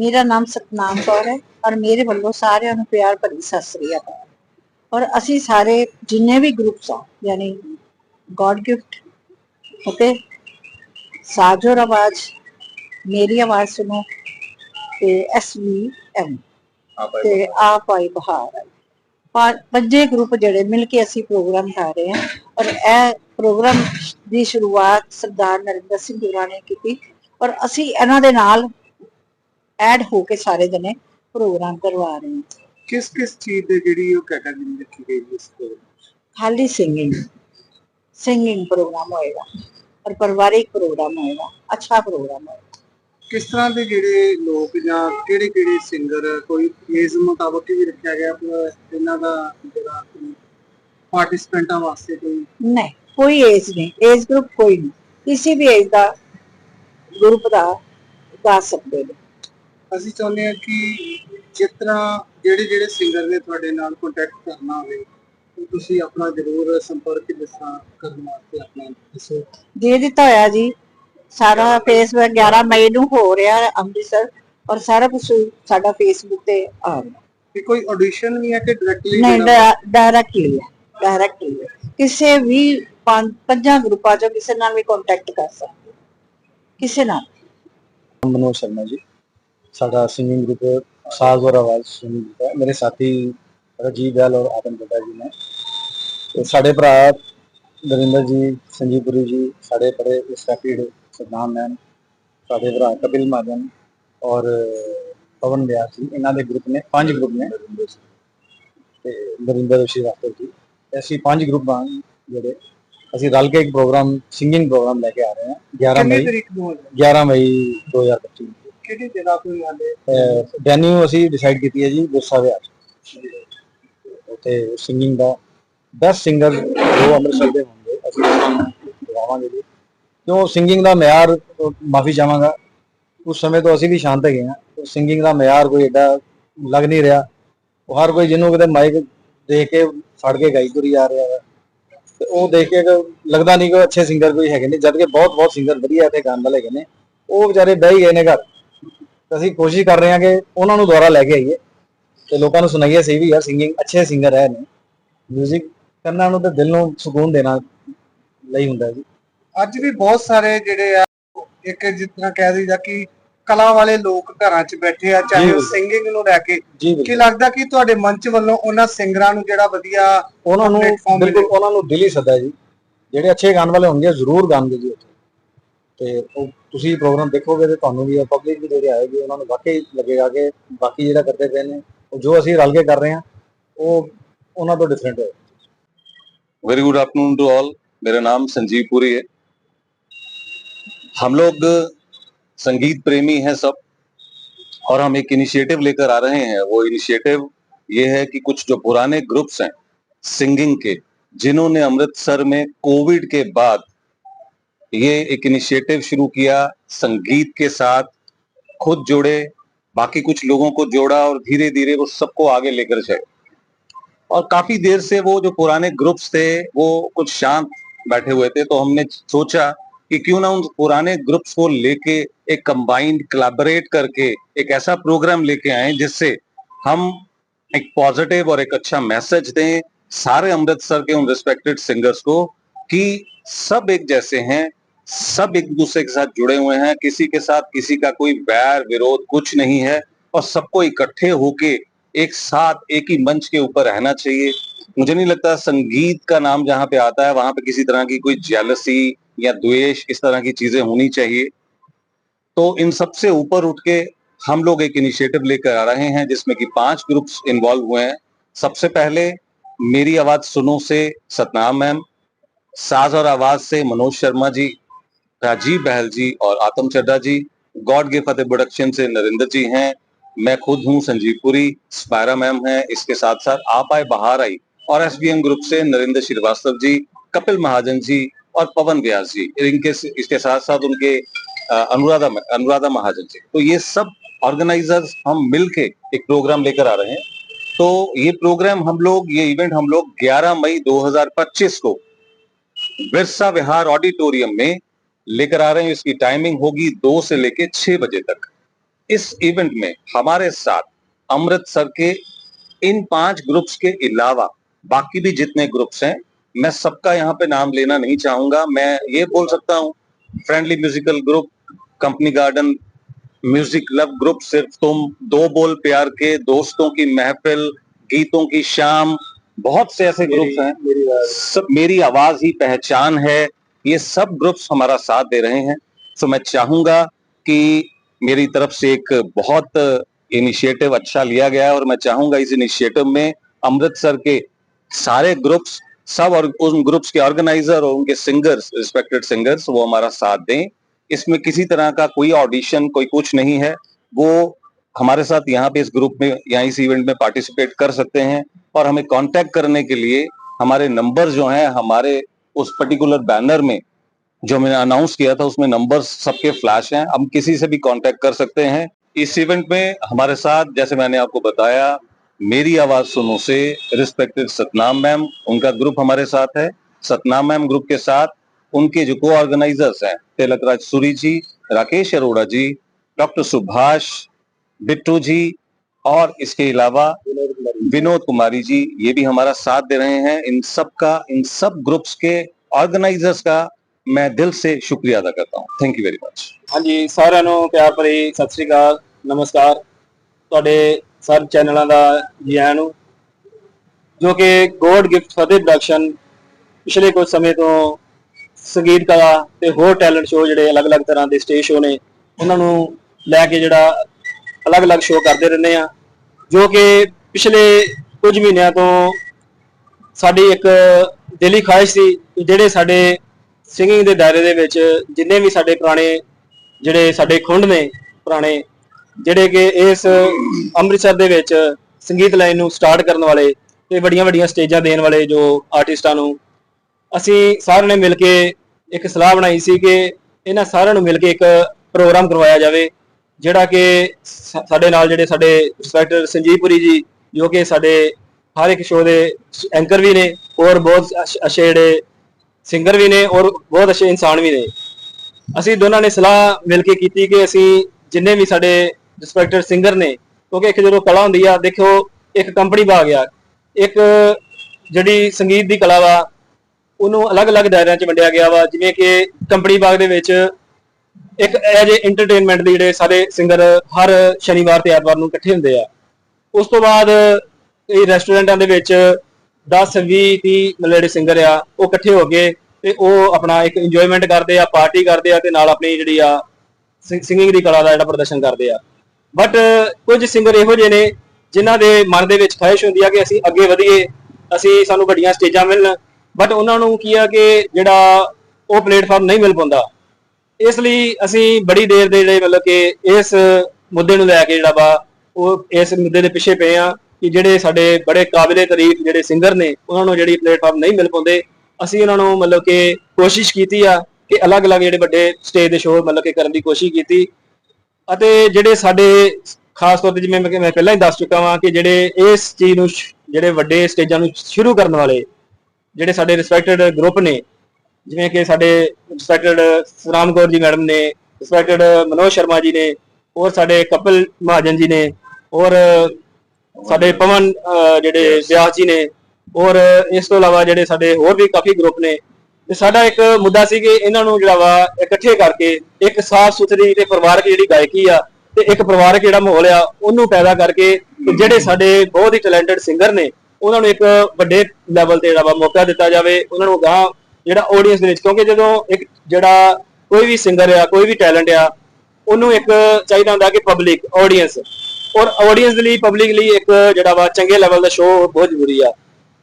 ਮੇਰਾ ਨਾਮ ਸਤਨਾਮ ਕੌਰ ਹੈ ਔਰ ਮੇਰੇ ਵੱਲੋਂ ਸਾਰਿਆਂ ਨੂੰ ਪਿਆਰ ਭਰੀ ਸਤਿ ਸ੍ਰੀ ਅਕਾਲ। ਔਰ ਅਸੀਂ ਸਾਰੇ ਜਿੰਨੇ ਵੀ ਗਰੁੱਪਸ ਆ ਯਾਨੀ ਗੋਡ ਗਿਫਟ ਓਕੇ ਸਾਜੋ ਆਵਾਜ਼ ਮੇਰੀ ਆਵਾਜ਼ ਸੁਣੋ ਤੇ ਐਸਵੀ ਐਮ ਤੇ ਆਪ ਆਈ ਬਹਾਰ। ਪਾ- ਪੰਜੇ ਗਰੁੱਪ ਜਿਹੜੇ ਮਿਲ ਕੇ ਅਸੀਂ ਪ੍ਰੋਗਰਾਮ ਕਰ ਰਹੇ ਹਾਂ ਔਰ ਇਹ ਪ੍ਰੋਗਰਾਮ ਦੀ ਸ਼ੁਰੂਆਤ ਸਰਦਾਰ ਨਰਿੰਦਰ ਸਿੰਘ ਗੁਰਾਂ ਨੇ ਕੀਤੀ ਔਰ ਅਸੀਂ ਇਹਨਾਂ ਦੇ ਨਾਲ ਐਡ ਹੋ ਕੇ ਸਾਰੇ ਜਣੇ ਪ੍ਰੋਗਰਾਮ ਕਰਵਾ ਰਹੇ ਹਾਂ। ਕਿਸ ਕਿਸ ਚੀਜ਼ ਦੇ ਜਿਹੜੀ ਉਹ ਕੈਟਾਗਰੀ ਰੱਖੀ ਗਈ ਹੈ ਇਸ ਤੋਂ? ਖਾਲੀ ਸਿੰਗਿੰਗ ਸਿੰਗਿੰਗ ਪ੍ਰੋਗਰਾਮ ਹੋਏਗਾ ਔਰ ਪਰਿਵਾਰਿਕ ਪ੍ਰੋਗਰਾਮ ਹੋਏਗਾ ਅੱਛਾ ਪ੍ਰੋਗਰਾਮ ਹੋਏਗਾ। ਕਿਸ ਤਰ੍ਹਾਂ ਦੇ ਜਿਹੜੇ ਲੋਕ ਜਾਂ ਕਿਹੜੇ ਕਿਹੜੇ ਸਿੰਗਰ ਕੋਈ ਏਜ ਮੁਤਾਬਕ ਵੀ ਰੱਖਿਆ ਗਿਆ ਆਪਣਾ ਇਹਨਾਂ ਦਾ ਜਿਹੜਾ ਪਾਰਟਿਸਪੈਂਟਾਂ ਵਾਸਤੇ ਕੋਈ? ਨਹੀਂ ਕੋਈ ਏਜ ਨਹੀਂ ਏਜ ਗਰੁੱਪ ਕੋਈ ਨਹੀਂ। ਕਿਸੇ ਵੀ ਏਜ ਦਾ ਗਰੁੱਪ ਦਾ ਗਾ ਸਕਦੇ ਨੇ। ਅਸੀਂ ਚਾਹੁੰਦੇ ਹਾਂ ਕਿ ਜਿਸ ਤਰ੍ਹਾਂ ਜਿਹੜੇ ਜਿਹੜੇ ਸਿੰਗਰ ਨੇ ਤੁਹਾਡੇ ਨਾਲ ਕੰਟੈਕਟ ਕਰਨਾ ਹੋਵੇ ਤੁਸੀਂ ਆਪਣਾ ਜ਼ਰੂਰ ਸੰਪਰਕ ਦੱਸਾਂ ਕਰਨ ਵਾਸਤੇ ਆਪਣਾ ਦੱਸੋ। ਦੇ ਦਿੱਤਾ ਹੋਇਆ ਜੀ। ਸਾਰਾ ਫੇਸਬੁੱਕ 11 ਮਈ ਨੂੰ ਹੋ ਰਿਹਾ ਹੈ ਅੰਮ੍ਰਿਤਸਰ ਔਰ ਸਾਰਾ ਕੁਝ ਸਾਡਾ ਫੇਸਬੁੱਕ ਤੇ ਆ ਰਿਹਾ। ਕਿ ਕੋਈ ਆਡੀਸ਼ਨ ਵੀ ਹੈ ਕਿ ਡਾਇਰੈਕਟਲੀ ਨਹੀਂ ਡਾਇਰੈਕਟਲੀ ਹੈ ਡਾਇਰੈਕਟਲੀ ਕਿਸੇ ਵੀ ਪੰਜ- ਗਰੁੱਪਾਂ ਚੋਂ ਕਿਸੇ ਨਾਲ ਵੀ ਕੰਟੈਕਟ ਕਰ ਸਕਦੇ। ਕਿਸੇ ਨਾਲ। ਮਨੋਜ ਸ਼ਰਮਾ ਜੀ। ਸਾਡਾ ਸਿੰਗਿੰਗ ਗਰੁੱਪ ਸਾਜ਼ ਔਰ ਆਵਾਜ਼ ਸਿੰਗਿੰਗ ਗਰੁੱਪ ਹੈ ਮੇਰੇ ਸਾਥੀ ਰਜੀਵ ਬੈਲ ਔਰ ਆਤਮ ਗੁੱਡਾ ਜੀ ਨੇ ਤੇ ਸਾਡੇ ਭਰਾ ਨਰਿੰਦਰ ਜੀ ਸੰਜੀਵਪੁਰੀ ਜੀ ਸਾਡੇ ਬੜੇ ਰਿਸਪੈਕਟਡ ਸਤਨਾਮ ਮੈਮ ਸਾਡੇ ਭਰਾ ਕਪਿਲ ਮਾਜਨ ਔਰ ਪਵਨ ਵਿਆਸ ਜੀ ਇਹਨਾਂ ਦੇ ਗਰੁੱਪ ਨੇ ਪੰਜ ਗਰੁੱਪ ਨੇ ਤੇ ਨਰਿੰਦਰ ਸ਼੍ਰੀਵਾਸਤਵ ਜੀ ਅਸੀਂ ਪੰਜ ਗਰੁੱਪ ਹਾਂ ਜਿਹੜੇ ਅਸੀਂ ਰਲ ਕੇ ਇੱਕ ਪ੍ਰੋਗਰਾਮ ਸਿੰਗਿੰਗ ਪ੍ਰੋਗਰਾਮ ਲੈ ਕੇ ਆ ਰਹੇ ਹਾਂ 11 ਕਿੰਨੀ ਮਈ ਤਰੀਕ ਨੂੰ ਹੋਣਾ? 11 ਮਈ 2025 ਨੂੰ। ਕਿਹੜੀ ਜਗ੍ਹਾ ਕੋਈ ਆਲੇ ਵੈਨਿਊ ਅਸੀਂ ਡਿਸਾਈਡ ਕੀਤੀ ਹੈ ਜੀ ਗੁੱਸਾ ਵਿਆਹ ਉੱਥੇ ਸਿੰਗਿੰਗ ਦਾ ਬੈਸਟ ਸਿੰਗਰ ਜੋ ਅੰਮ੍ਰਿਤਸਰ ਦੇ ਹੋਣਗੇ, ਅਸੀਂ ਉਹਨਾਂ ਜੀ। ਕਿਉਂ ਸਿੰਗਿੰਗ ਦਾ ਮਿਆਰ ਮਾਫੀ ਚਾਹਾਂਗਾ। ਉਸ ਸਮੇਂ ਤੋਂ ਅਸੀਂ ਵੀ ਸ਼ਾਂਤ ਹੈਗੇ ਹਾਂ। ਸਿੰਗਿੰਗ ਦਾ ਮਿਆਰ ਕੋਈ ਐਡਾ ਲੱਗ ਨਹੀਂ ਰਿਹਾ। ਉਹ ਹਰ ਕੋਈ ਜਿਹਨੂੰ ਕਿਤੇ ਮਾਈਕ ਦੇਖ ਕੇ ਫੜ ਕੇ ਗਾਈ ਤੁਰੀ ਆ ਰਿਹਾ ਹੈ। ਤੇ ਉਹ ਦੇਖ ਕੇ ਲੱਗਦਾ ਨਹੀਂ ਕੋਈ ਅੱਛੇ ਸਿੰਗਰ ਕੋਈ ਹੈਗੇ ਨੇ ਜਦ ਕਿ ਬਹੁਤ ਬਹੁਤ ਸਿੰਗਰ ਵਧੀਆ ਇੱਥੇ ਗਾਣ ਵਾਲੇ ਹੈਗੇ ਨੇ। ਉਹ ਵਿਚਾਰੇ ਬਹਿ ਹੀ ਗਏ ਨੇ ਘਰ। ਅਸੀਂ ਕੋਸ਼ਿਸ਼ ਕਰ ਰਹੇ ਹਾਂ ਕਿ ਉਹਨਾਂ ਨੂੰ ਦੁਬਾਰਾ ਲੈ ਕੇ ਆਈਏ ਤੇ ਲੋਕਾਂ ਨੂੰ ਸੁਣਾਈਏ ਸਹੀ ਵੀ ਯਾਰ ਸਿੰਗਿੰਗ ਅੱਛੇ ਸਿੰਗਰ ਹੈ ਨੇ 뮤직 ਕਰਨਾ ਨੂੰ ਤੇ ਦਿਲ ਨੂੰ ਸਕੂਨ ਦੇਣਾ ਲਈ ਹੁੰਦਾ ਜੀ। ਅੱਜ ਵੀ ਬਹੁਤ ਸਾਰੇ ਜਿਹੜੇ ਆ ਇੱਕ ਤਰ੍ਹਾਂ ਕਹਿ ਦਈਦਾ ਕਿ ਕਲਾ ਵਾਲੇ ਲੋਕ ਘਰਾਂ 'ਚ ਬੈਠੇ ਆ ਚਾਹੇ ਉਹ। ਸਿੰਗਿੰਗ ਨੂੰ ਲੈ ਕੇ। ਕੀ ਲੱਗਦਾ ਕਿ ਤੁਹਾਡੇ ਮੰਚ ਵੱਲੋਂ ਉਹਨਾਂ ਸਿੰਗਰਾਂ ਨੂੰ ਜਿਹੜਾ ਵਧੀਆ ਉਹਨਾਂ ਨੂੰ ਬਿਲਕੁਲ। ਉਹਨਾਂ ਨੂੰ ਦਿਲ ਹੀ ਸੱਦਾ ਜੀ। ਜਿਹੜੇ ਅੱਛੇ ਗਾਣ ਵਾਲੇ ਹੋਣਗੇ ਜ਼ਰੂਰ ਗਾਣਗੇ ਜੀ ਉੱਥੇ। ਤੇ ਉਹ ਤੁਸੀਂ ਪ੍ਰੋਗਰਾਮ ਦੇਖੋਗੇ ਤੇ ਤੁਹਾਨੂੰ ਵੀ ਪਬਲਿਕ ਵੀ ਜਿਹੜੇ ਆਏਗੀ ਉਹਨਾਂ ਨੂੰ ਵਾਕਈ ਲੱਗੇਗਾ ਕਿ ਬਾਕੀ ਜਿਹੜਾ ਕਰਦੇ ਪਏ ਨੇ ਉਹ ਜੋ ਅਸੀਂ ਰਲ ਕੇ ਕਰ ਰਹੇ ਹਾਂ ਉਹ ਉਹਨਾਂ ਤੋਂ ਡਿਫਰੈਂਟ ਹੈ very good afternoon to all मेरा नाम संजीव पुरी है हम लोग संगीत प्रेमी हैं सब और हम एक इनिशिएटिव लेकर आ रहे हैं वो इनिशिएटिव ये है कि कुछ जो पुराने ग्रुप्स हैं सिंगिंग के जिन्होंने अमृतसर में कोविड के बाद ये एक इनिशिएटिव शुरू किया, संगीत के साथ, खुद जुड़े, बाकी कुछ लोगों को जोड़ा और धीरे धीरे वो सबको आगे लेकर जाए और काफ़ी देर से वो जो पुराने ग्रुप्स थे, वो कुछ शांत बैठे हुए थे तो हमने सोचा कि क्यों ना उन पुराने ग्रुप्स को लेके एक कंबाइंड कोलैबोरेट करके एक ऐसा प्रोग्राम लेके आए, जिससे हम एक पॉजिटिव और एक अच्छा मैसेज दें, सारे अमृतसर के उन रिस्पेक्टेड सिंगर्स को, कि सब एक जैसे हैं सब एक दूसरे के साथ जुड़े हुए हैं, किसी के साथ किसी का कोई बैर विरोध कुछ नहीं है और सबको इकट्ठे होके एक साथ, एक ही मंच के ऊपर रहना चाहिए। मुझे नहीं लगता संगीत का नाम जहाँ पे आता है, वहाँ पे किसी तरह की कोई जेलसी या द्वेष, इस तरह की चीज़ें होनी चाहिए। तो इन सबसे ऊपर उठ के हम लोग एक इनिशिएटिव लेकर आ रहे हैं, जिसमें कि पाँच ग्रुप्स इन्वॉल्व हुए हैं। सबसे पहले, मेरी आवाज़ सुनो से सतनाम मैम, साज और आवाज़ से मनोज शर्मा जी। राजीव बहल जी और आतम चड्डा जी, गॉड गे फतेह प्रोडक्शन से नरेंद्र जी हैं। मैं खुद हूँ संजीवपुरी स्पायरा मैम है। इसके साथ साथ आप आए, बाहर आई और एसबीएम ग्रुप से नरेंद्र श्रीवास्तव जी, कपिल महाजन जी और पवन व्यास जी। इनके इसके साथ साथ उनके अनुराधा अनुराधा महाजन जी। तो ये सब ऑर्गेनाइजर्स हम मिलके एक प्रोग्राम लेकर आ रहे हैं। तो ये प्रोग्राम हम लोग, ये इवेंट हम लोग 11 मई 2025 को बिरसा विहार ऑडिटोरियम में लेकर आ रहे हैं इसकी टाइमिंग होगी दो से लेकर छह बजे तक। इस इवेंट में हमारे साथ अमृतसर के इन पाँच ग्रुप्स के अलावा बाकी भी जितने ग्रुप्स हैं मैं सबका यहाँ पे नाम लेना नहीं चाहूँगा। मैं ये बोल सकता हूँ friendly musical group company garden music love group सिर्फ़ तुम दो बोल प्यार के दोस्तों की महफिल गीतों की शाम बहुत से ऐसे ग्रुप्स हैं। मेरी आवाज़ ही पहचान है। ये सब ग्रुप्स हमारा साथ दे रहे हैं। तो मैं चाहूँगा कि मेरी तरफ़ से एक बहुत इनिशिएटिव अच्छा लिया गया है और मैं चाहूँगा इस इनिशिएटिव में अमृतसर के सारे ग्रुप्स, सब और उन ग्रुप्स के ऑर्गेनाइजर और उनके सिंगर्स रिस्पेक्टेड सिंगर्स वो हमारा साथ दें। इसमें किसी तरह का कोई ऑडिशन कोई कुछ नहीं है। वो हमारे साथ यहाँ पे इस ग्रुप में या इस इवेंट में पार्टिसिपेट कर सकते हैं और हमें कांटेक्ट करने के लिए हमारे नंबर जो हैं, हमारे उस पर्टिकुलर बैनर में जो मैंने अनाउंस किया था, उसमें नंबर सबके फ्लैश हैं। हम किसी से भी कांटेक्ट कर सकते हैं। इस इवेंट में हमारे साथ, जैसे मैंने आपको बताया, मेरी आवाज़ सुनो से रिस्पेक्टेड सतनाम मैम उनका ग्रुप हमारे साथ है। सतनाम मैम ग्रुप के साथ उनके जो को ऑर्गेनाइजर्स हैं तिलक राज सूरी जी, राकेश अरोड़ा जी डॉक्टर सुभाष बिट्टू जी और इसके अलावा विनोद कुमारी जी, ये भी हमारा साथ दे रहे हैं। इन सब का इन सब ग्रुप्स के ਆਰਗੇਨਾਈਜ਼ਰਸ ਦਾ ਮੈਂ ਦਿਲ ਸੇ ਸ਼ੁਕਰੀਆ ਅਦਾ ਕਰਦਾ ਹਾਂ ਥੈਂਕ ਯੂ ਵੈਰੀ ਮੱਚ ਹਾਂਜੀ ਸਾਰਿਆਂ ਨੂੰ ਪਿਆਰ ਭਰੀ ਸਤਿ ਸ੍ਰੀ ਅਕਾਲ ਨਮਸਕਾਰ ਤੁਹਾਡੇ ਸਭ ਚੈਨਲਾਂ ਦਾ ਜੀ ਆਇਆਂ ਨੂੰ ਜੋ ਕਿ ਗੋਡ ਗਿਫਟ ਫਤਿਹ ਪ੍ਰੋਡਕਸ਼ਨ ਪਿਛਲੇ ਕੁਝ ਸਮੇਂ ਤੋਂ ਸੰਗੀਤ ਕਲਾ ਤੇ ਹੋਰ ਟੈਲੈਂਟ ਸ਼ੋਅ ਜਿਹੜੇ ਅਲੱਗ-ਅਲੱਗ ਤਰ੍ਹਾਂ ਦੇ ਸਟੇਜ ਸ਼ੋਅ ਨੇ ਉਹਨਾਂ ਨੂੰ ਲੈ ਕੇ ਜਿਹੜਾ ਅਲੱਗ-ਅਲੱਗ ਸ਼ੋਅ ਕਰਦੇ ਰਹਿੰਦੇ ਆ ਜੋ ਕਿ ਪਿਛਲੇ ਕੁਝ ਮਹੀਨਿਆਂ ਤੋਂ ਸਾਡੀ ਇੱਕ ਦਿਲੀ ਖਾਹਿਸ਼ ਸੀ ਜਿਹੜੇ ਸਾਡੇ ਸਿੰਗਿੰਗ ਦੇ ਦਾਇਰੇ ਦੇ ਵਿੱਚ ਜਿੰਨੇ ਵੀ ਸਾਡੇ ਪੁਰਾਣੇ ਜਿਹੜੇ ਸਾਡੇ ਖੁੰਡ ਨੇ ਪੁਰਾਣੇ, ਜਿਹੜੇ ਕਿ ਇਸ ਅੰਮ੍ਰਿਤਸਰ ਦੇ ਵਿੱਚ ਸੰਗੀਤ ਲਾਈਨ ਨੂੰ ਸਟਾਰਟ ਕਰਨ ਵਾਲੇ ਤੇ ਵੱਡੀਆਂ ਵੱਡੀਆਂ ਸਟੇਜਾਂ ਦੇਣ ਵਾਲੇ ਜੋ ਆਰਟਿਸਟਾਂ ਨੂੰ, ਅਸੀਂ ਸਾਰਿਆਂ ਨੇ ਮਿਲ ਕੇ ਇੱਕ ਸਲਾਹ ਬਣਾਈ ਸੀ ਕਿ ਇਹਨਾਂ ਸਾਰਿਆਂ ਨੂੰ ਮਿਲ ਕੇ ਇੱਕ ਪ੍ਰੋਗਰਾਮ ਕਰਵਾਇਆ ਜਾਵੇ। ਜਿਹੜਾ ਕਿ ਸਾ- ਸਾਡੇ ਨਾਲ ਜਿਹੜੇ ਸਾਡੇ ਰਿਸਪੈਕਟਡ ਸੰਜੀਵਪੁਰੀ ਜੀ, ਜੋ ਕਿ ਸਾਡੇ ਹਰ ਇੱਕ ਸ਼ੋਅ ਦੇ ਐਂਕਰ ਵੀ ਨੇ ਔਰ ਬਹੁਤ ਅੱਛ- ਅੱਛੇ ਜਿਹੜੇ ਸਿੰਗਰ ਵੀ ਨੇ ਔਰ ਬਹੁਤ ਅੱਛੇ ਇਨਸਾਨ ਵੀ ਨੇ। ਅਸੀਂ ਦੋਨਾਂ ਨੇ ਸਲਾਹ ਮਿਲ ਕੇ ਕੀਤੀ ਕਿ ਅਸੀਂ ਜਿੰਨੇ ਵੀ ਸਾਡੇ ਰਿਸਪੈਕਟਡ ਸਿੰਗਰ ਨੇ, ਕਿਉਂਕਿ ਇੱਕ ਜਦੋਂ ਕਲਾ ਹੁੰਦੀ ਆ, ਦੇਖੋ ਇੱਕ ਕੰਪਨੀ ਬਾ ਗਿਆ, ਇੱਕ ਜਿਹੜੀ ਸੰਗੀਤ ਦੀ ਕਲਾ ਵਾ, ਉਹਨੂੰ ਅਲੱਗ-ਅਲੱਗ ਦਾਇਰਿਆਂ 'ਚ ਵੰਡਿਆ ਗਿਆ ਵਾ, ਜਿਵੇਂ ਕਿ ਕੰਪਨੀ ਬਾਗ ਦੇ ਵਿੱਚ ਇੱਕ ਐਜ ਏ ਐਂਟਰਟੇਨਮੈਂਟ ਦੇ ਜਿਹੜੇ ਸਾਰੇ ਸਿੰਗਰ ਹਰ ਸ਼ਨੀਵਾਰ ਤੇ ਐਤਵਾਰ ਨੂੰ ਇਕੱਠੇ ਹੁੰਦੇ ਆ। ਉਸ ਤੋਂ ਬਾਅਦ ਇਹ ਰੈਸਟੋਰੈਂਟਾਂ ਦੇ ਵਿੱਚ 10 20 30 ਮਤਲਬ ਜਿਹੜੇ ਸਿੰਗਰ ਆ, ਉਹ ਇਕੱਠੇ ਹੋ ਕੇ ਤੇ ਉਹ ਆਪਣਾ ਇੱਕ ਇੰਜੋਇਮੈਂਟ ਕਰਦੇ ਆ ਪਾਰਟੀ ਕਰਦੇ ਆ ਤੇ ਨਾਲ ਆਪਣੀ ਜਿਹੜੀ ਆ ਸਿੰਗਿੰਗ ਦੀ ਕਲਾ ਦਾ ਜਿਹੜਾ ਪ੍ਰਦਰਸ਼ਨ ਕਰਦੇ ਆ। ਬਟ ਕੁਝ ਸਿੰਗਰ ਇਹੋ ਜਿਹੇ ਨੇ ਜਿਨ੍ਹਾਂ ਦੇ ਮਨ ਦੇ ਵਿੱਚ ਖਾਹਿਸ਼ ਹੁੰਦੀ ਆ ਕਿ ਅਸੀਂ ਅੱਗੇ ਵਧੀਏ, ਅਸੀਂ ਸਾਨੂੰ ਵੱਡੀਆਂ ਸਟੇਜਾਂ ਮਿਲਣ। ਬਟ ਉਹਨਾਂ ਨੂੰ ਕੀ ਆ ਕਿ ਜਿਹੜਾ ਉਹ ਪਲੇਟਫਾਰਮ ਨਹੀਂ ਮਿਲ ਪਾਉਂਦਾ। ਇਸ ਲਈ ਅਸੀਂ ਬੜੀ ਦੇਰ ਦੇ ਜਿਹੜੇ ਮਤਲਬ ਕਿ ਇਸ ਮੁੱਦੇ ਨੂੰ ਲੈ ਕੇ ਜਿਹੜਾ ਵਾ, ਉਹ ਇਸ ਮੁੱਦੇ ਦੇ ਪਿੱਛੇ ਪਏ ਆ ਕਿ ਜਿਹੜੇ ਸਾਡੇ ਬੜੇ ਕਾਬਿਲੇ ਤਾਰੀਫ ਜਿਹੜੇ ਸਿੰਗਰ ਨੇ, ਉਹਨਾਂ ਨੂੰ ਜਿਹੜੀ ਪਲੇਟਫਾਰਮ ਨਹੀਂ ਮਿਲ ਪਾਉਂਦੇ, ਅਸੀਂ ਉਹਨਾਂ ਨੂੰ ਮਤਲਬ ਕਿ ਕੋਸ਼ਿਸ਼ ਕੀਤੀ ਆ ਕਿ ਅਲੱਗ-ਅਲੱਗ ਜਿਹੜੇ ਵੱਡੇ ਸਟੇਜ ਦੇ ਸ਼ੋਅ ਮਤਲਬ ਕਿ ਕਰਨ ਦੀ ਕੋਸ਼ਿਸ਼ ਕੀਤੀ ਅਤੇ ਜਿਹੜੇ ਸਾਡੇ ਖਾਸ ਤੌਰ ਤੇ ਜਿਵੇਂ ਮੈਂ ਮੈਂ ਪਹਿਲਾਂ ਹੀ ਦੱਸ ਚੁੱਕਾ ਵਾਂ ਕਿ ਜਿਹੜੇ ਇਸ ਚੀਜ਼ ਨੂੰ ਜਿਹੜੇ ਵੱਡੇ ਸਟੇਜਾਂ ਨੂੰ ਸ਼ੁਰੂ ਕਰਨ ਵਾਲੇ, ਜਿਹੜੇ ਸਾਡੇ ਰਿਸਪੈਕਟਡ ਗਰੁੱਪ ਨੇ ਜਿਵੇਂ ਕਿ ਸਾਡੇ ਰਿਸਪੈਕਟਡ ਸਰਾਮ ਕੌਰ ਜੀ ਮੈਡਮ ਨੇ ਰਿਸਪੈਕਟਡ ਮਨੋਜ ਸ਼ਰਮਾ ਜੀ ਨੇ ਔਰ ਸਾਡੇ ਕਪਿਲ ਮਹਾਜਨ ਜੀ ਨੇ ਔਰ ਸਾਡੇ ਪਵਨ ਜਿਹੜੇ ਵਿਆਸ ਜੀ ਨੇ ਔਰ ਇਸ ਤੋਂ ਇਲਾਵਾ ਜਿਹੜੇ ਸਾਡੇ ਹੋਰ ਵੀ ਕਾਫੀ ਗਰੁੱਪ ਨੇ। ਤੇ ਸਾਡਾ ਇੱਕ ਮੁੱਦਾ ਸੀ ਕਿ ਇਹਨਾਂ ਨੂੰ ਜਿਹੜਾ ਵਾ ਇਕੱਠੇ ਕਰਕੇ ਇੱਕ ਸਾਫ਼ ਸੁਥਰੀ ਤੇ ਪਰਿਵਾਰਕ ਜਿਹੜੀ ਗਾਇਕੀ ਆ ਤੇ ਇੱਕ ਪਰਿਵਾਰਕ ਜਿਹੜਾ ਮਾਹੌਲ ਆ, ਉਹਨੂੰ ਪੈਦਾ ਕਰਕੇ ਜਿਹੜੇ ਸਾਡੇ ਬਹੁਤ ਹੀ ਟੈਲੈਂਟਡ ਸਿੰਗਰ ਨੇ, ਉਹਨਾਂ ਨੂੰ ਇੱਕ ਵੱਡੇ ਲੈਵਲ ਤੇ ਜਿਹੜਾ ਵਾ ਮੌਕਾ ਦਿੱਤਾ ਜਾਵੇ, ਉਹਨਾਂ ਨੂੰ ਗਾਂ ਜਿਹੜਾ ਆਡੀਅנס ਦੇ ਵਿੱਚ, ਕਿਉਂਕਿ ਜਦੋਂ ਇੱਕ ਜਿਹੜਾ ਕੋਈ ਵੀ ਸਿੰਗਰ ਆ, ਕੋਈ ਵੀ ਟੈਲੈਂਟ ਆ, ਉਹਨੂੰ ਇੱਕ ਚਾਹੀਦਾ ਹੁੰਦਾ ਕਿ ਪਬਲਿਕ ਆਡੀਅנס ਔਰ ਆਡੀਅנס ਦੇ ਲਈ ਪਬਲਿਕ ਲਈ ਇੱਕ ਜਿਹੜਾ ਵਾ ਚੰਗੇ ਲੈਵਲ ਦਾ ਸ਼ੋਅ ਬਹੁਤ ਜ਼ਰੂਰੀ ਆ।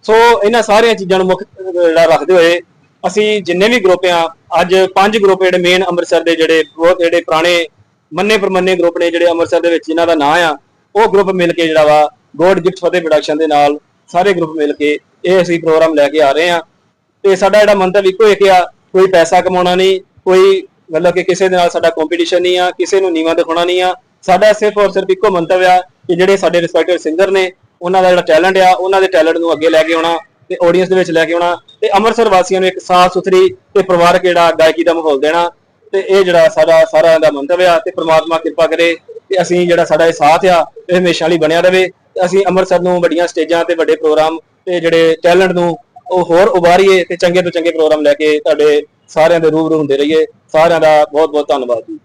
ਸੋ ਇਹਨਾਂ ਸਾਰੀਆਂ ਚੀਜ਼ਾਂ ਨੂੰ ਮੁੱਖ, ਜਿਹੜਾ ਰੱਖਦੇ ਹੋਏ, ਅਸੀਂ ਜਿੰਨੇ ਵੀ ਗਰੁੱਪ ਆ, ਅੱਜ ਪੰਜ ਗਰੁੱਪ ਜਿਹੜੇ ਮੇਨ ਅੰਮ੍ਰਿਤਸਰ ਦੇ ਜਿਹੜੇ ਬਹੁਤ ਜਿਹੜੇ ਪੁਰਾਣੇ, ਮੰਨੇ ਪਰਮੰਨੇ ਗਰੁੱਪ ਨੇ ਜਿਹੜੇ ਅੰਮ੍ਰਿਤਸਰ ਦੇ ਵਿੱਚ ਇਹਨਾਂ ਦਾ ਨਾਂ ਆ, ਉਹ ਗਰੁੱਪ ਮਿਲ ਕੇ ਜਿਹੜਾ ਵਾ ਗੋਡ ਗਿਫਟ ਫਤਿਹ ਪ੍ਰੋਡਕਸ਼ਨ ਦੇ ਨਾਲ ਸਾਰੇ ਗਰੁੱਪ ਮਿਲ ਕੇ ਇਹ ਅਸੀਂ ਪ੍ਰੋਗਰਾਮ ਲੈ ਕੇ ਆ ਰਹੇ ਆ। ਤੇ ਸਾਡਾ ਜਿਹੜਾ ਮੰਤਵ ਇੱਕੋ ਇੱਕ ਆ, ਕੋਈ ਪੈਸਾ ਕਮਾਉਣਾ ਨਹੀਂ, ਕੋਈ ਮਤਲਬ ਕਿ ਕਿਸੇ ਦੇ ਨਾਲ ਸਾਡਾ ਕੰਪੀਟੀਸ਼ਨ ਨਹੀਂ ਆ, ਕਿਸੇ ਨੂੰ ਨੀਵਾਂ ਦਿਖਾਉਣਾ ਨਹੀਂ ਆ। ਸਾਡਾ ਸਿਰਫ ਔਰ ਸਿਰਫ ਇੱਕੋ ਮੰਤਵ ਆ ਕਿ ਜਿਹੜੇ ਸਾਡੇ ਰਿਸਪੈਕਟਡ ਸਿੰਗਰ ਨੇ, ਉਹਨਾਂ ਦਾ ਜਿਹੜਾ ਟੈਲੈਂਟ ਆ, ਉਹਨਾਂ ਦੇ ਟੈਲੈਂਟ ਨੂੰ ਅੱਗੇ ਲੈ ਕੇ ਆਉਣਾ ਤੇ ਆਡੀਅנס ਦੇ ਵਿੱਚ ਲੈ ਕੇ ਆਉਣਾ ਤੇ ਅੰਮ੍ਰਿਤਸਰ ਵਾਸੀਆਂ ਨੂੰ ਇੱਕ ਸਾਫ਼ ਸੁਥਰੀ ਤੇ ਪਰਿਵਾਰਕ ਜਿਹੜਾ ਗਾਇਕੀ ਦਾ ਮਾਹੌਲ ਦੇਣਾ ਤੇ ਇਹ ਜਿਹੜਾ ਸਾਡਾ ਸਾਰਾ ਦਾ ਮੰਤਵ ਆ ਤੇ ਪ੍ਰਮਾਤਮਾ ਕਿਰਪਾ ਕਰੇ ਤੇ ਅਸੀਂ ਜਿਹੜਾ ਸਾਡਾ ਇਹ ਸਾਥ ਆ, ਇਹ ਹਮੇਸ਼ਾ ਲਈ ਬਣਿਆ ਰਵੇ ਅਸੀਂ ਅੰਮ੍ਰਿਤਸਰ ਨੂੰ ਵੱਡੀਆਂ ਸਟੇਜਾਂ ਤੇ ਵੱਡੇ ਪ੍ਰੋਗਰਾਮ ਤੇ ਜਿਹੜੇ ਟੈਲੈਂਟ ਨੂੰ ਉਹ ਹੋਰ ਉਭਾਰੀਏ ਤੇ ਚੰਗੇ ਤੋਂ ਚੰਗੇ ਪ੍ਰੋਗਰਾਮ ਲੈ ਕੇ ਤੁਹਾਡੇ ਸਾਰਿਆਂ ਦੇ ਰੂਬਰੂ ਹੁੰਦੇ ਰਹੀਏ। ਸਾਰਿਆਂ ਦਾ ਬਹੁਤ ਬਹੁਤ ਧੰਨਵਾਦ ਜੀ।